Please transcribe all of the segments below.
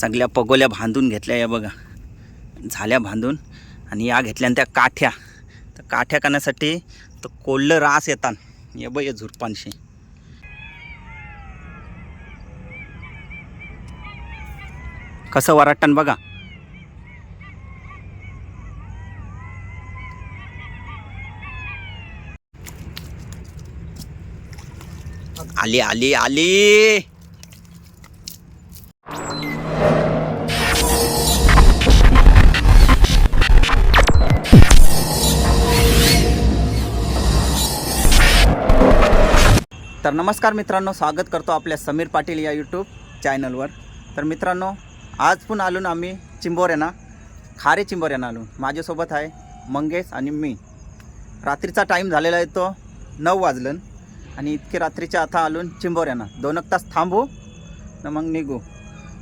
सगळ्या पगोल्या बांधून घेतल्या या बघा. झाल्या बांधून आणि या घेतल्या त्या काठ्या. तर काठ्या करण्यासाठी तर कोल्लं रास येतात. ये ब ये झुरपांशी कसं वराटन बघा. आली आली आली. तर नमस्कार मित्रांनो स्वागत करतो आपल्या समीर पाटील या यूट्यूब चॅनलवर तर मित्रांनो आज पण आलो ना आम्ही चिंबोऱ्यांना खारे चिंबोऱ्यांना आलो. माझ्यासोबत आहे मंगेश आणि मी. रात्रीचा टाईम झालेला आहे तो नऊ वाजलं. आणि इतके रात्रीच्या आता आलो चिंबोऱ्यांना. दोन एक तास थांबू न मग निघू.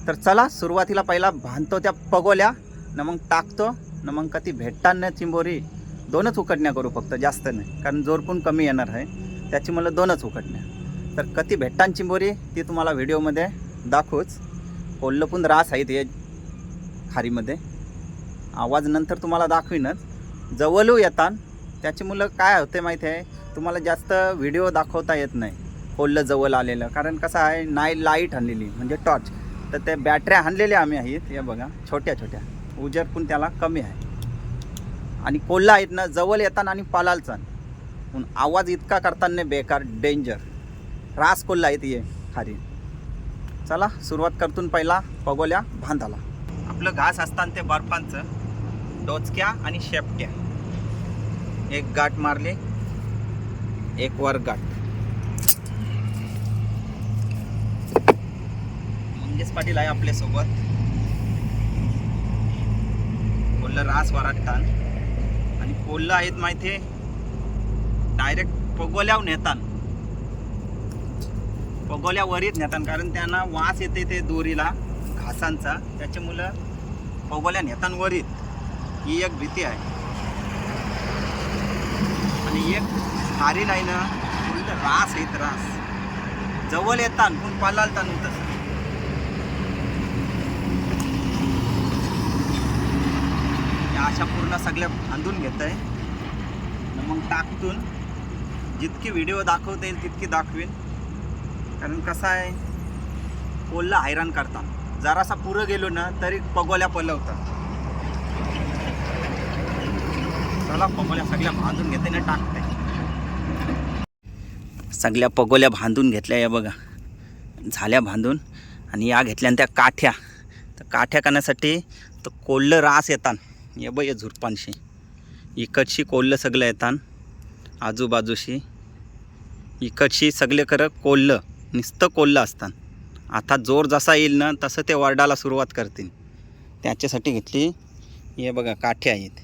तर चला सुरुवातीला पहिला बांधतो त्या पगोल्या न मग टाकतो न मग कधी भेटताना चिंबोरी. दोनच उकडण्या करू फक्त जास्त नाही. कारण जोर पण कमी येणार आहे. त्याची मला दोनच उकडण्या तर कधी भेटतान चिंबोरी ती तुम्हाला व्हिडिओमध्ये दाखवूच. कोल्लं पण रास आहेत ते खारीमध्ये. आवाज नंतर तुम्हाला दाखवीनच. जवळू येतात त्याची मुलं काय होते माहिती आहे? तुम्हाला जास्त व्हिडिओ दाखवता येत नाही कोल्लं जवळ आलेलं. कारण कसं आहे नाही लाइट आणलेली म्हणजे टॉर्च. तर त्या बॅटऱ्या आणलेल्या आम्ही आहेत हे बघा छोट्या छोट्या. उजेड पण त्याला कमी आहे. आणि कोल्हा आहेत ना जवळ येतात आणि पालालचा पण आवाज इतका करताना बेकार डेंजर रास कोल्हा आहेत ये खारी चला सुरुवात करतून पहिला पगोल्या बांधाला आपलं घास असताना ते बर्फांचं डोचक्या आणि शेपट्या एक गाठ मारले एक वर गाठ. मंगेश पाटील आहे आपल्यासोबत. कोल्हा रास वराटतान आणि कोल्हा आहेत माहिती आहे डायरेक्ट पगोल्यावर नेतात. पगोल्यावरीच नेतात कारण त्यांना वास येते ते दोरीला घासांचा. त्याच्यामुळं पगोल्या नेतान वरीत. ही एक भीती आहे. आणि एक हारी नाही ना उलट रास येत रास जवळ येतात पण पालालता तसं. या अशा पूर्ण सगळ्या बांधून घेत आहे मग टाकतून जितके व्हिडिओ दाखवता येईल तितके दाखवेन. कारण कसं आहे पोलला हैराण करतात. जरासा पुरं गेलो ना तरी पगोल्या पलवतात. चला पगोल्या सगळ्या बांधून घेते ना टाकते. सगळ्या पगोल्या बांधून घेतल्या या बघा. झाल्या बांधून आणि या घेतल्या आणि त्या काठ्या. तर काठ्या करण्यासाठी तर कोल्लं रास येतात. या ब ये झुरपांशी. इकडशी कोल्लं सगळं येतात. आजूबाजूशी. इकडची सगळे खरं कोल्लं नुसतं कोल्लं असतात. आता जोर जसा येईल ना तसं ते वरडाला सुरुवात करतील. त्याच्यासाठी घेतली हे बघा काठ्या आहेत.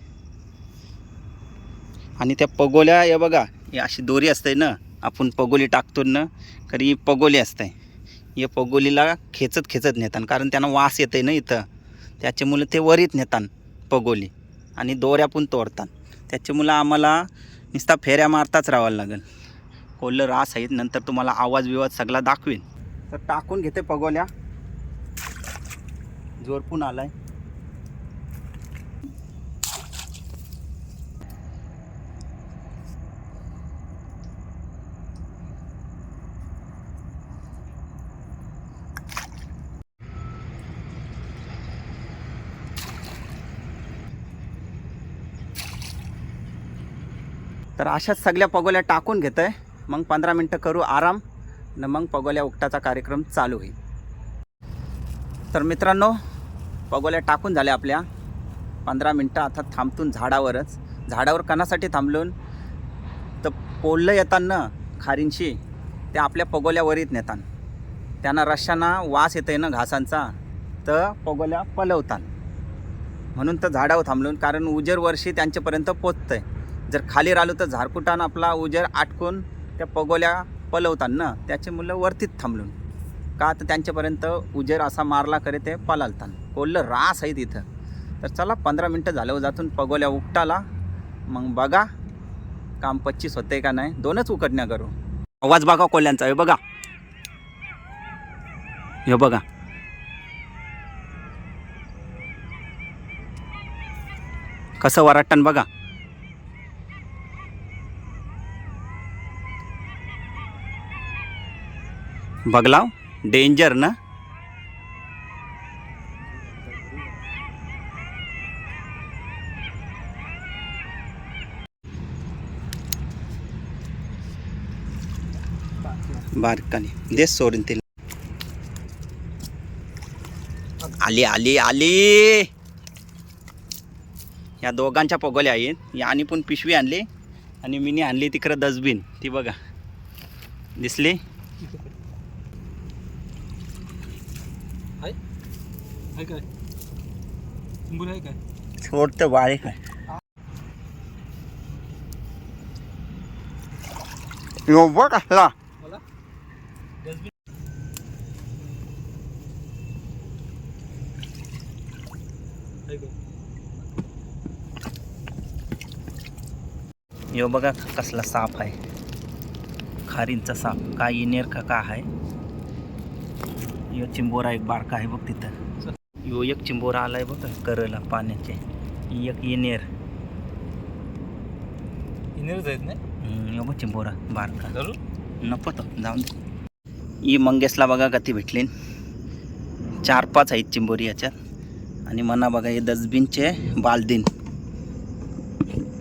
आणि त्या पगोल्या हे बघा ही अशी दोरी असते ना आपण पगोली टाकतो ना खरी ही पगोली असते. हे पगोलीला खेचत खेचत नेतात कारण त्यांना वास येते ना इथं. त्याच्यामुळे ते वरीत नेतात पगोली आणि दोऱ्या पण तोडतात. त्याच्यामुळं आम्हाला नुसता फेऱ्या मारताच राहावं लागेल. कोल्लं रास आहेत. नंतर तुम्हाला आवाज विवाज सगळा दाखवेन. तर टाकून घेते पगोल्या. जोरपून आलाय. तर अशाच सगळ्या पगोल्या टाकून घेत आहे मग पंधरा मिनटं करू आराम. न मग पगोल्या उकटाचा कार्यक्रम चालू होईल तर मित्रांनो पगोल्या टाकून झाल्या आपल्या. पंधरा मिनटं आता थांबतून झाडावरच. झाडावर कणासाठी थांबलून? तर पोललं येताना खारींशी ते आपल्या पगोल्यावरीत नेतात त्यांना रश्शांना वास येते ना घासांचा तर पगोल्या पलवतात म्हणून तर झाडावर थांबलून कारण उजेर वर्षी त्यांच्यापर्यंत पोचतं आहे जर खाली राहिलो तर झारकुटानं आपला उजेर आटकून त्या पगोल्या पलवताना त्याचे मुलं वरतीच थांबलून. का तर त्यांच्यापर्यंत उजेर असा मारला करे ते पलालतान. कोल्लं रास आहे तिथं. तर चला पंधरा मिनटं झालं जातून पगोल्या उकटाला मग बघा काम पच्चीस होते का नाही दोनच उकडण्या करू. आवाज बघा कोल्ह्यांचा हे बघा. हे बघा. कसं वराटन बघा. बघलाव. डेंजर ना? बारकाने दे सोडून तिला. आली आली आली. या दोघांच्या पगोल्या आहेत. याने पण पिशवी आणली आणि मीनी आणली तिकडं डस्टबिन ती बघा. दिसली? आहे काय? चिंबूर आहे काय? सोडतं बाळे काय? यो बघ असला मला? डस्टबिन आहे का यो बघा कसला साप आहे. खारींचा साप. काय इनेर का का आहे? यो चिंबोरा एक बारका आहे बघ तिथं. यो एक चिंबोरा आलाय बघ करला पाण्याचे. एक इनेर. इनरच आहेत नाही यो बघ चिंबोरा बारका. नको तो जाऊन. ही मंगेशला बघा कधी भेटली. चार पाच आहेत चिंबोरी याच्यात. आणि मना बघा हे डस्टबिनचे बालदीन.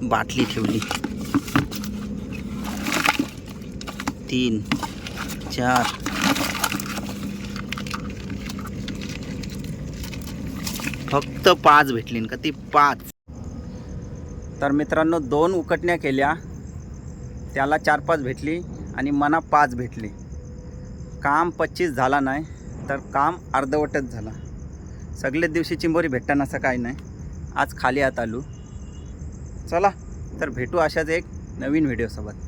बाटली ठेवली. तीन चार फक्त पाच भेटली का ती पाच. तर मित्रांनो दोन उकटण्या केल्या. त्याला चार पाच भेटली आणि मना पाच भेटली. काम पच्चीस झाला नाही तर काम अर्धवटच झाला. सगळ्याच दिवशी चिंबोरी भेटताना असं काही नाही. आज खाली आत आलो. चला तर भेटू अशाच एक नवीन व्हिडिओसोबत